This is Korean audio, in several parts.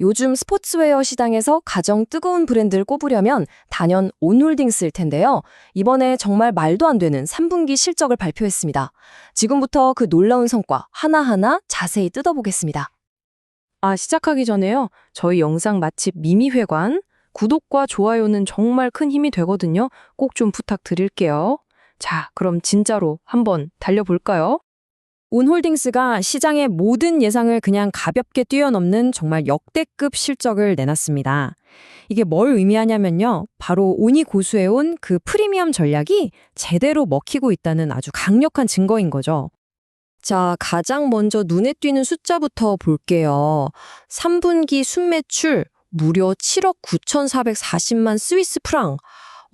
요즘 스포츠웨어 시장에서 가장 뜨거운 브랜드를 꼽으려면 단연 온홀딩스일 텐데요. 이번에 정말 말도 안 되는 3분기 실적을 발표했습니다. 지금부터 그 놀라운 성과 하나하나 자세히 뜯어보겠습니다. 아, 시작하기 전에요. 저희 영상 맛집 미미회관 구독과 좋아요는 정말 큰 힘이 되거든요. 꼭 좀 부탁드릴게요. 자, 그럼 진짜로 한번 달려볼까요? 온홀딩스가 시장의 모든 예상을 그냥 가볍게 뛰어넘는 정말 역대급 실적을 내놨습니다. 이게 뭘 의미하냐면요. 바로 온이 고수해온 그 프리미엄 전략이 제대로 먹히고 있다는 아주 강력한 증거인 거죠. 자, 가장 먼저 눈에 띄는 숫자부터 볼게요. 3분기 순매출 무려 7억 9,440만 스위스 프랑.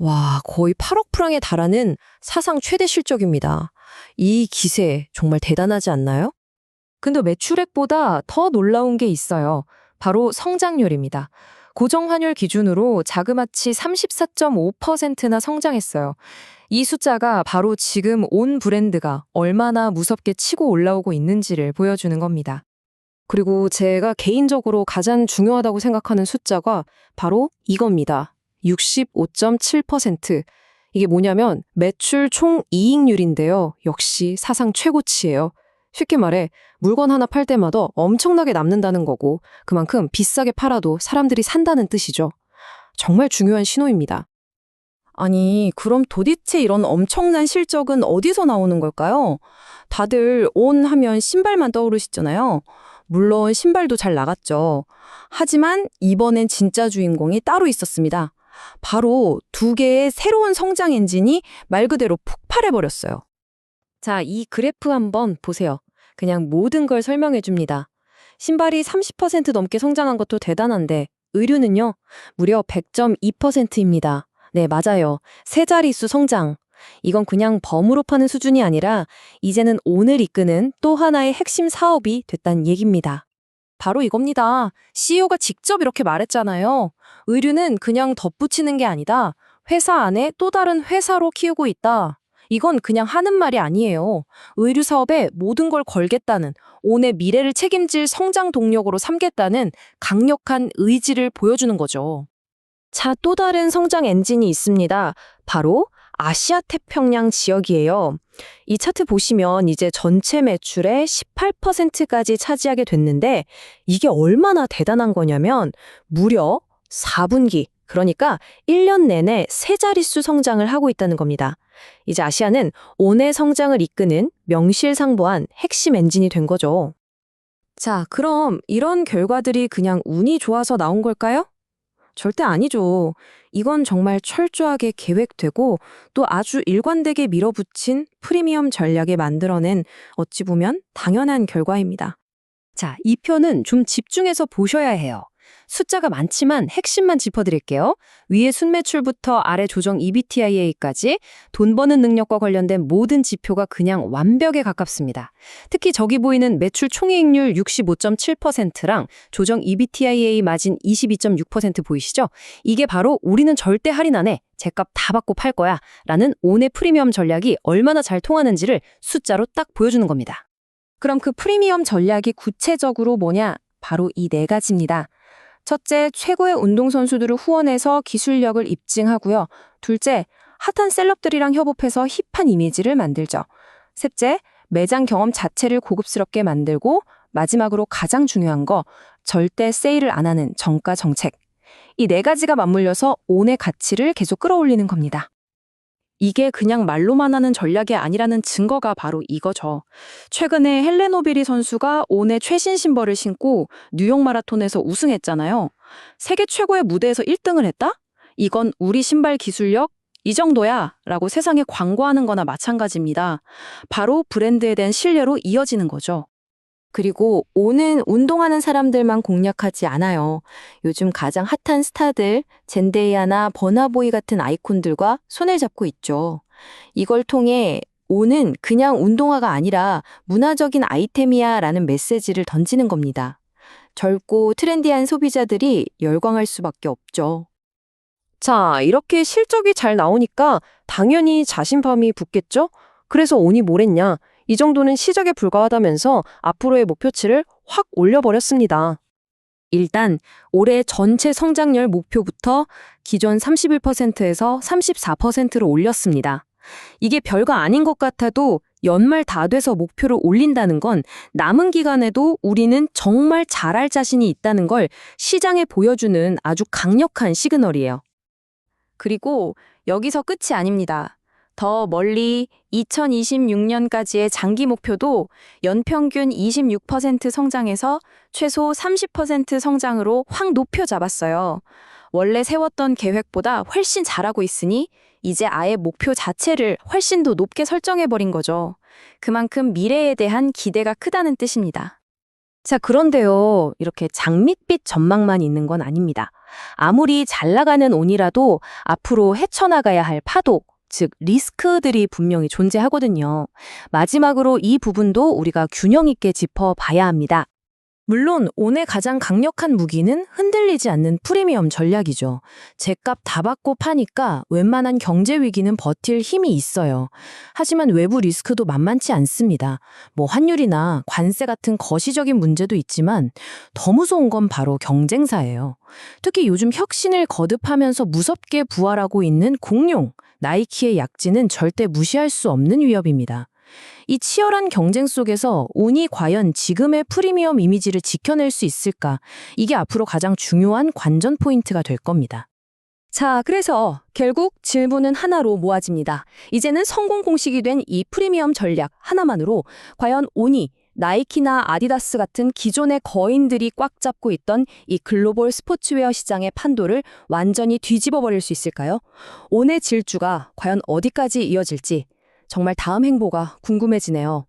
와, 거의 8억 프랑에 달하는 사상 최대 실적입니다. 이 기세 정말 대단하지 않나요? 근데 매출액보다 더 놀라운 게 있어요. 바로 성장률입니다. 고정환율 기준으로 자그마치 34.5%나 성장했어요. 이 숫자가 바로 지금 온 브랜드가 얼마나 무섭게 치고 올라오고 있는지를 보여주는 겁니다. 그리고 제가 개인적으로 가장 중요하다고 생각하는 숫자가 바로 이겁니다. 65.7%. 이게 뭐냐면 매출 총 이익률인데요. 역시 사상 최고치예요. 쉽게 말해 물건 하나 팔 때마다 엄청나게 남는다는 거고 그만큼 비싸게 팔아도 사람들이 산다는 뜻이죠. 정말 중요한 신호입니다. 아니, 그럼 도대체 이런 엄청난 실적은 어디서 나오는 걸까요? 다들 온 하면 신발만 떠오르시잖아요. 물론 신발도 잘 나갔죠. 하지만 이번엔 진짜 주인공이 따로 있었습니다. 바로 두 개의 새로운 성장 엔진이 말 그대로 폭발해버렸어요. 자, 이 그래프 한번 보세요. 그냥 모든 걸 설명해 줍니다. 신발이 30% 넘게 성장한 것도 대단한데, 의류는요, 무려 100.2%입니다. 네, 맞아요. 세 자릿수 성장. 이건 그냥 범으로 파는 수준이 아니라, 이제는 오늘 이끄는 또 하나의 핵심 사업이 됐다는 얘기입니다. 바로 이겁니다. CEO가 직접 이렇게 말했잖아요. 의류는 그냥 덧붙이는 게 아니다. 회사 안에 또 다른 회사로 키우고 있다. 이건 그냥 하는 말이 아니에요. 의류 사업에 모든 걸 걸겠다는, 온의 미래를 책임질 성장 동력으로 삼겠다는 강력한 의지를 보여주는 거죠. 자, 또 다른 성장 엔진이 있습니다. 바로 아시아 태평양 지역이에요. 이 차트 보시면 이제 전체 매출의 18%까지 차지하게 됐는데 이게 얼마나 대단한 거냐면 무려 4분기, 그러니까 1년 내내 세 자릿수 성장을 하고 있다는 겁니다. 이제 아시아는 온의 성장을 이끄는 명실상부한 핵심 엔진이 된 거죠. 자, 그럼 이런 결과들이 그냥 운이 좋아서 나온 걸까요? 절대 아니죠. 이건 정말 철저하게 계획되고 또 아주 일관되게 밀어붙인 프리미엄 전략에 만들어낸 어찌 보면 당연한 결과입니다. 자, 이 표는 좀 집중해서 보셔야 해요. 숫자가 많지만 핵심만 짚어드릴게요. 위에 순매출부터 아래 조정 E EBITIA까지 돈 버는 능력과 관련된 모든 지표가 그냥 완벽에 가깝습니다. 특히 저기 보이는 매출 총이익률 65.7%랑 조정 E EBITIA 마진 22.6% 보이시죠? 이게 바로 우리는 절대 할인 안 해. 제값 다 받고 팔 거야. 라는 온의 프리미엄 전략이 얼마나 잘 통하는지를 숫자로 딱 보여주는 겁니다. 그럼 그 프리미엄 전략이 구체적으로 뭐냐? 바로 이 네 가지입니다. 첫째, 최고의 운동선수들을 후원해서 기술력을 입증하고요. 둘째, 핫한 셀럽들이랑 협업해서 힙한 이미지를 만들죠. 셋째, 매장 경험 자체를 고급스럽게 만들고 마지막으로 가장 중요한 거, 절대 세일을 안 하는 정가 정책. 이 네 가지가 맞물려서 온의 가치를 계속 끌어올리는 겁니다. 이게 그냥 말로만 하는 전략이 아니라는 증거가 바로 이거죠. 최근에 헬렌 오비리 선수가 온의 최신 신발을 신고 뉴욕 마라톤에서 우승했잖아요. 세계 최고의 무대에서 1등을 했다? 이건 우리 신발 기술력 이 정도야 라고 세상에 광고하는 거나 마찬가지입니다. 바로 브랜드에 대한 신뢰로 이어지는 거죠. 그리고 오는 운동하는 사람들만 공략하지 않아요. 요즘 가장 핫한 스타들, 젠데이아나 버나보이 같은 아이콘들과 손을 잡고 있죠. 이걸 통해 오는 그냥 운동화가 아니라 문화적인 아이템이야 라는 메시지를 던지는 겁니다. 젊고 트렌디한 소비자들이 열광할 수밖에 없죠. 자, 이렇게 실적이 잘 나오니까 당연히 자신감이 붙겠죠? 그래서 온이 뭘 했냐? 이 정도는 시작에 불과하다면서 앞으로의 목표치를 확 올려버렸습니다. 일단 올해 전체 성장률 목표부터 기존 31%에서 34%로 올렸습니다. 이게 별거 아닌 것 같아도 연말 다 돼서 목표를 올린다는 건 남은 기간에도 우리는 정말 잘할 자신이 있다는 걸 시장에 보여주는 아주 강력한 시그널이에요. 그리고 여기서 끝이 아닙니다. 더 멀리 2026년까지의 장기 목표도 연평균 26% 성장에서 최소 30% 성장으로 확 높여 잡았어요. 원래 세웠던 계획보다 훨씬 잘하고 있으니 이제 아예 목표 자체를 훨씬 더 높게 설정해버린 거죠. 그만큼 미래에 대한 기대가 크다는 뜻입니다. 자, 그런데요. 이렇게 장밋빛 전망만 있는 건 아닙니다. 아무리 잘 나가는 온이라도 앞으로 헤쳐나가야 할 파도, 즉 리스크들이 분명히 존재하거든요. 마지막으로 이 부분도 우리가 균형 있게 짚어봐야 합니다. 물론 온의 가장 강력한 무기는 흔들리지 않는 프리미엄 전략이죠. 제값 다 받고 파니까 웬만한 경제 위기는 버틸 힘이 있어요. 하지만 외부 리스크도 만만치 않습니다. 뭐 환율이나 관세 같은 거시적인 문제도 있지만 더 무서운 건 바로 경쟁사예요. 특히 요즘 혁신을 거듭하면서 무섭게 부활하고 있는 공룡, 나이키의 약진은 절대 무시할 수 없는 위협입니다. 이 치열한 경쟁 속에서 온이 과연 지금의 프리미엄 이미지를 지켜낼 수 있을까? 이게 앞으로 가장 중요한 관전 포인트가 될 겁니다. 자, 그래서 결국 질문은 하나로 모아집니다. 이제는 성공 공식이 된 이 프리미엄 전략 하나만으로 과연 온이 나이키나 아디다스 같은 기존의 거인들이 꽉 잡고 있던 이 글로벌 스포츠웨어 시장의 판도를 완전히 뒤집어 버릴 수 있을까요? 온의 질주가 과연 어디까지 이어질지 정말 다음 행보가 궁금해지네요.